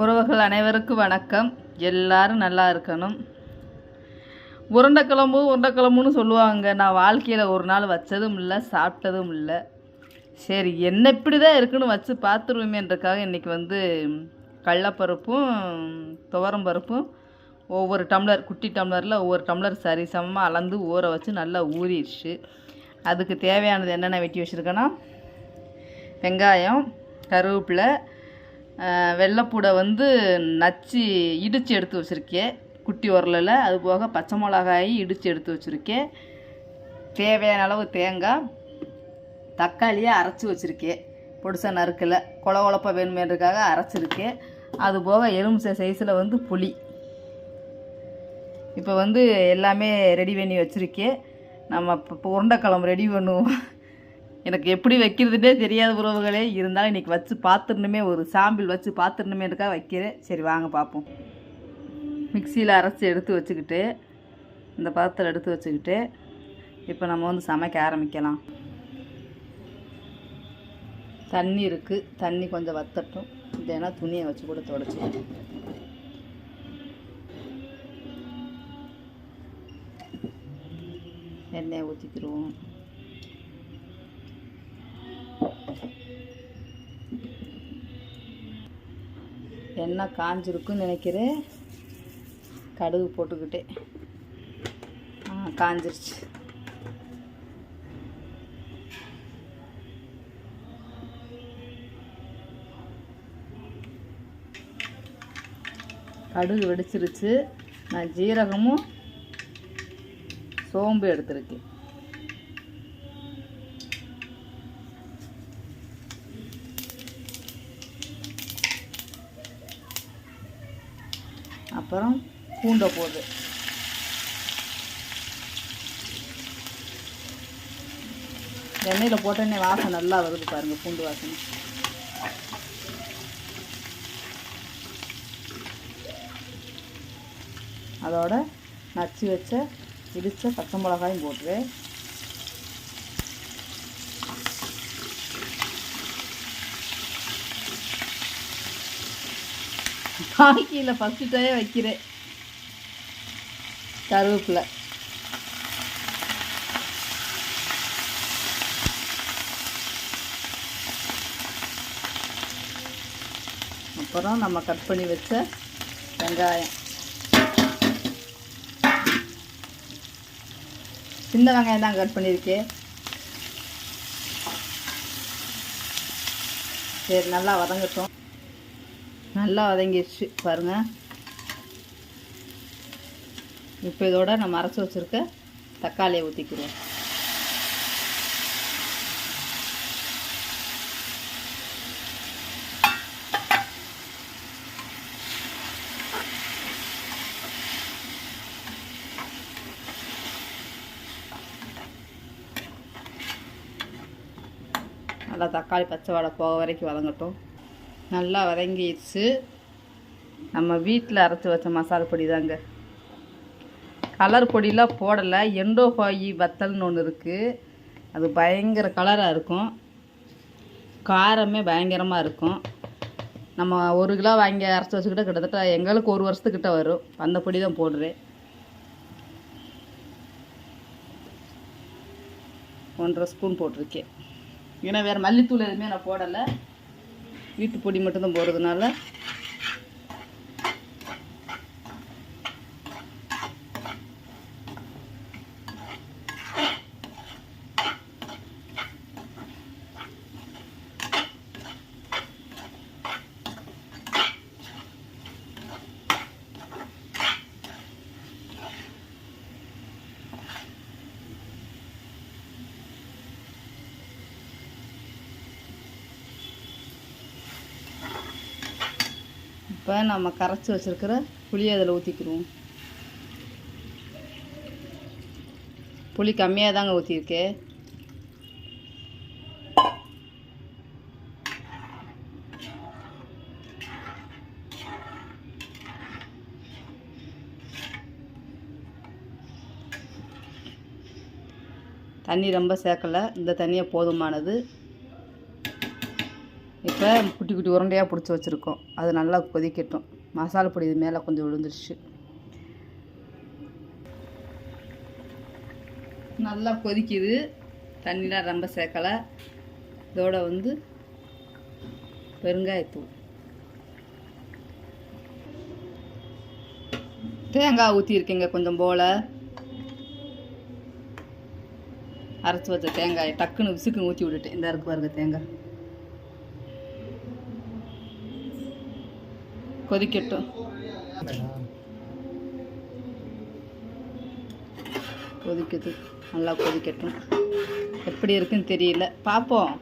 உறவுகள் அனைவருக்கும் வணக்கம். எல்லாரும் நல்லா இருக்கணும். உருண்டைக்கிழம்பு உருண்டைக்கிழம்புன்னு சொல்லுவாங்க. நான் வாழ்க்கையில் ஒரு நாள் வச்சதும் இல்லை சாப்பிட்டதும் இல்லை. சரி என்ன இப்படி தான் இருக்குன்னு வச்சு பார்த்துருவோமேன்றக்காக இன்றைக்கி வந்து கடலப்பருப்பும் துவரம் பருப்பும் ஒவ்வொரு டம்ளர் குட்டி டம்ளரில் ஒவ்வொரு டம்ளர் சரி சமமாக அளந்து ஊற வச்சு நல்லா ஊறிடுச்சு. அதுக்கு தேவையானது என்னென்ன வெட்டி வச்சுருக்கேன்னா வெங்காயம் கருவேப்பிலை வெள்ளைப்பூடை வந்து நச்சு இடித்து எடுத்து வச்சுருக்கேன். குட்டி உரலில். அது போக பச்சை மிளகாய் இடித்து எடுத்து வச்சுருக்கேன். தேவையான அளவு தேங்காய் தக்காளியை அரைச்சி வச்சுருக்கேன். பொடிசா நறுக்கில். கொல குழப்பாக வேணுமேன்றக்காக அரைச்சிருக்கேன். அது போக எலுமிச்சை சைஸில் வந்து புளி. இப்போ வந்து எல்லாமே ரெடி பண்ணி வச்சுருக்கேன். நம்ம இப்போ இப்போ உருண்டைக்கிழம்பு ரெடி பண்ணுவோம். எனக்கு எப்படி வைக்கிறதுனே தெரியாத உறவுகளே இருந்தாலும் இன்றைக்கி வச்சு பார்த்துடணுமே ஒரு சாம்பிள் வச்சு பார்த்துடணுமேன்றக்காக வைக்கிறேன். சரி வாங்க பார்ப்போம் மிக்சியில் அரைச்சி எடுத்து வச்சுக்கிட்டு இந்த பாத்திரம் எடுத்து வச்சுக்கிட்டு இப்போ நம்ம வந்து சமைக்க ஆரம்பிக்கலாம். தண்ணி இருக்குது தண்ணி கொஞ்சம் வத்தட்டும். இல்லைன்னா துணியை வச்சு கூட தொடச்சி எண்ணெயை ஊற்றிக்கிடுவோம் எண்ணெய் காஞ்சிருக்குன்னு நினைக்கிறேன். கடுகு போட்டுக்கிட்டே. ஆ காஞ்சிருச்சு. கடுகு வெடிச்சிருச்சு. நான் ஜீரகமும் சோம்பு எடுத்திருக்கேன். அப்புறம் பூண்டை போடு எண்ணெயில் போட்டோன்னே வாசனை நல்லா வருது பாருங்கள் பூண்டு வாசனை. அதோட நச்சு வச்ச இடித்த பச்சை மிளகாயும் போட்டுரு பாக்கியில் ஃபஸ்ட்டு வைக்கிறேன். கருவேப்பில். அப்புறம் நம்ம கட் பண்ணி வச்ச வெங்காயம். சின்ன வெங்காயம் தான் கட் பண்ணியிருக்கேன். சரி நல்லா வதங்கட்டும். நல்லா வதங்கிடுச்சு பாருங்கள் இப்போ இதோட நம்ம அரைச்சி வச்சுருக்க தக்காளியை ஊற்றிக்கிடுவோம் நல்லா தக்காளி பச்சை வாடை போக வரைக்கும் வதங்கட்டும். நல்லா வதங்கிடுச்சு. நம்ம வீட்டில் அரைச்சி வச்ச மசாலா பொடி தாங்க. கலர் பொடியெலாம் போடலை. எண்டோஃபாயி வத்தல்னு ஒன்று இருக்குது அது பயங்கர கலராக இருக்கும். காரமே பயங்கரமாக இருக்கும். நம்ம ஒரு கிலோ வாங்கி அரைச்சி வச்சுக்கிட்ட கிட்டத்தட்ட எங்களுக்கு ஒரு வருஷத்துக்கிட்ட வரும். அந்த பொடி தான் போடுறேன். ஒன்றரை ஸ்பூன் போட்டிருக்கேன். ஏன்னா வேறு மல்லித்தூள் எதுவுமே நான் போடலை. வீட்டு பொடி மட்டும்தான் போடுறதுனால இப்போ நம்ம கரைச்சி வச்சுருக்கிற புளியை அதில் ஊற்றிக்கிடுவோம் புளி கம்மியாக தாங்க ஊற்றிருக்கேன் தண்ணி ரொம்ப சேர்க்கலை. இந்த தண்ணியை போதுமானது. இப்போ குட்டி குட்டி உருண்டையாக பிடிச்சி வச்சுருக்கோம். அது நல்லா கொதிக்கட்டும். மசாலா பொடி இது மேலே கொஞ்சம் விழுந்துருச்சு. நல்லா கொதிக்குது. தண்ணிலாம் ரொம்ப சேர்க்கலை. இதோட வந்து பெருங்காயத்தூள். தேங்காய் ஊற்றிருக்கீங்க கொஞ்சம் போல். அரைச்சி வச்ச தேங்காய் டக்குன்னு விசுக்குன்னு ஊற்றி விட்டுட்டேன். இந்த இருக்கு பாருங்க தேங்காய். கொதிக்கட்டும். கொதிக்குது. நல்லா கொதிக்கட்டும். எப்படி இருக்குன்னு தெரியல. பார்ப்போம்.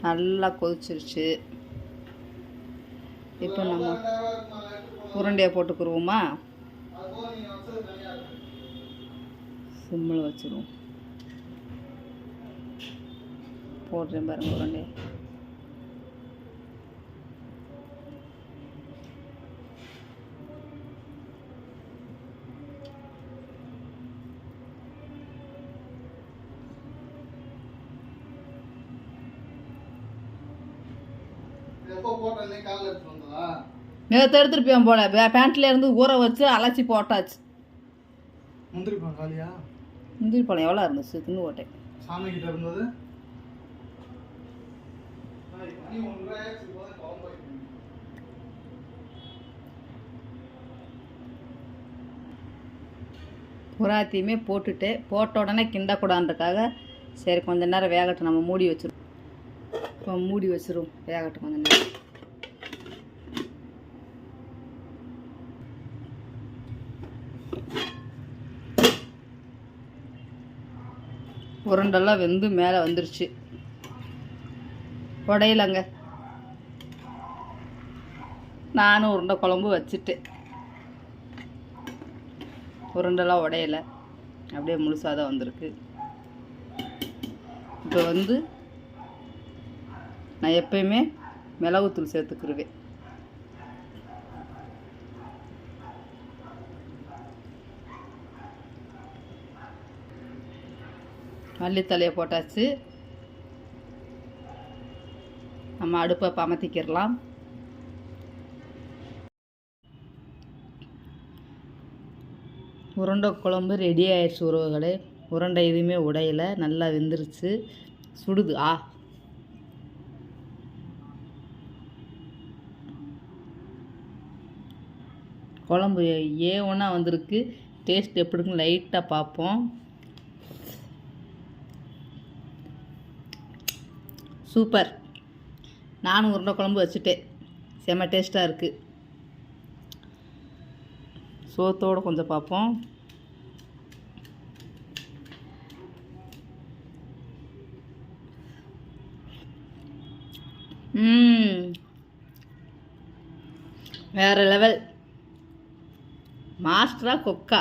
நல்லா கொதிச்சிருச்சு. இப்போ நம்ம உருண்டையை போட்டுக்குருவோமா? சிம்மில் வச்சுருவோம். போடுறேன் பாருங்க உருண்டையை. நேற்று எடுத்துருப்பேன் போல. பேண்ட்ல இருந்து ஊற வச்சு அலசி போட்டாச்சு. முந்திரி பழம் காலியா? முந்திரி பழம் எவ்வளோ இருந்துச்சு? தின்னு போட்டேன். சாமி கிட்ட இருந்தது. புறாத்தையுமே போட்டுட்டு போட்ட உடனே கிண்டக்கூடாதுன்றக்காக சரி கொஞ்ச நேரம் வேகட்டும். நம்ம மூடி வச்சிருவோம். இப்போ மூடி வச்சிரும். வேகட்டும் கொஞ்சம் நேரம். உருண்டெல்லாம் வெந்து மேலே வந்துருச்சு. உடையலங்க. நானும் உருண்டை குழம்பு வச்சுட்டேன் உருண்டெல்லாம் உடையலை. அப்படியே முழுசாக தான் வந்திருக்கு. இப்போ வந்து நான் எப்பயுமே மிளகுத்தூள் சேர்த்துக்கிருவேன். மல்லித்தலையை போட்டாச்சு. நம்ம அடுப்பை பமத்திக்கிடலாம் உருண்டை குழம்பு ரெடி ஆயிடுச்சு உறவுகளே. உருண்டை எதுவுமே உடையல நல்லா வெந்துருச்சு. சுடுது ஆ. குழம்பு ஏ ஒன்றா வந்திருக்கு. டேஸ்ட் எப்படி இருக்குன்னு லைட்டாக பார்ப்போம். சூப்பர் நானும் உருண்டை குழம்பு வச்சுட்டேன். செம டேஸ்ட்டாக இருக்குது சோத்தோடு கொஞ்சம் பார்ப்போம். வேறு லெவல் కుక్క